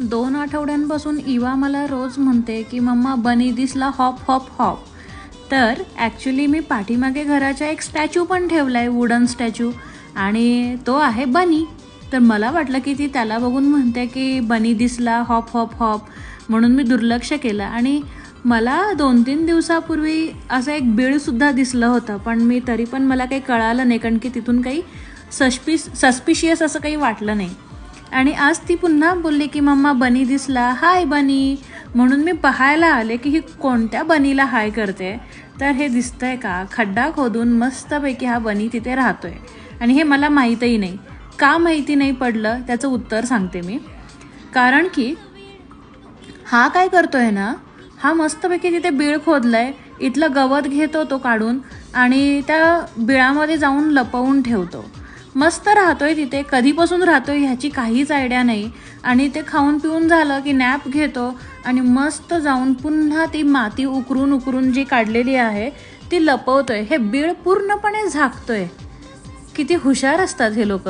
दोन आठवड्यांपासून इवा मला रोज म्हणते की मम्मा बनी दिसला हॉप हॉप हॉप. तर ॲक्च्युली मी पाठीमागे घराच्या एक स्टॅच्यू पण ठेवला आहे वुडन स्टॅच्यू आणि तो आहे बनी. तर मला वाटलं की ती त्याला बघून म्हणते की बनी दिसला हॉप हॉप हॉप. म्हणून मी दुर्लक्ष केलं. आणि मला दोन तीन दिवसापूर्वी असं एक बिळसुद्धा दिसलं होतं पण मी तरी पण मला काही कळालं नाही कारण की तिथून काही सस्पिस सस्पिशियस असं काही वाटलं नाही. आणि आज ती पुन्हा बोलली की मम्मा बनी दिसला. हाय बनी. म्हणून मी पाहायला आले की ही कोणत्या बनीला हाय करते. तर हे दिसतंय का? खड्डा खोदून मस्तपैकी हा बनी तिथे राहतोय. आणि हे मला माहीतही नाही. का माहिती नाही पडलं त्याचं उत्तर सांगते मी. कारण की हा काय करतोय ना? हा मस्तपैकी तिथे बीळ खोदलाय. इथलं गवत घेतो तो काढून आणि त्या बिळामध्ये जाऊन लपवून ठेवतो. मस्त राहतोय तिथे कधीपासून राहतोय ह्याची काहीच आयडिया नाही. आणि ते खाऊन पिऊन झालं की नॅप घेतो आणि मस्त जाऊन पुन्हा ती माती उकरून उकरून जी काढलेली आहे ती लपवतोय. हे बीळ पूर्णपणे झाकतोय. किती हुशार असतात हे लोक.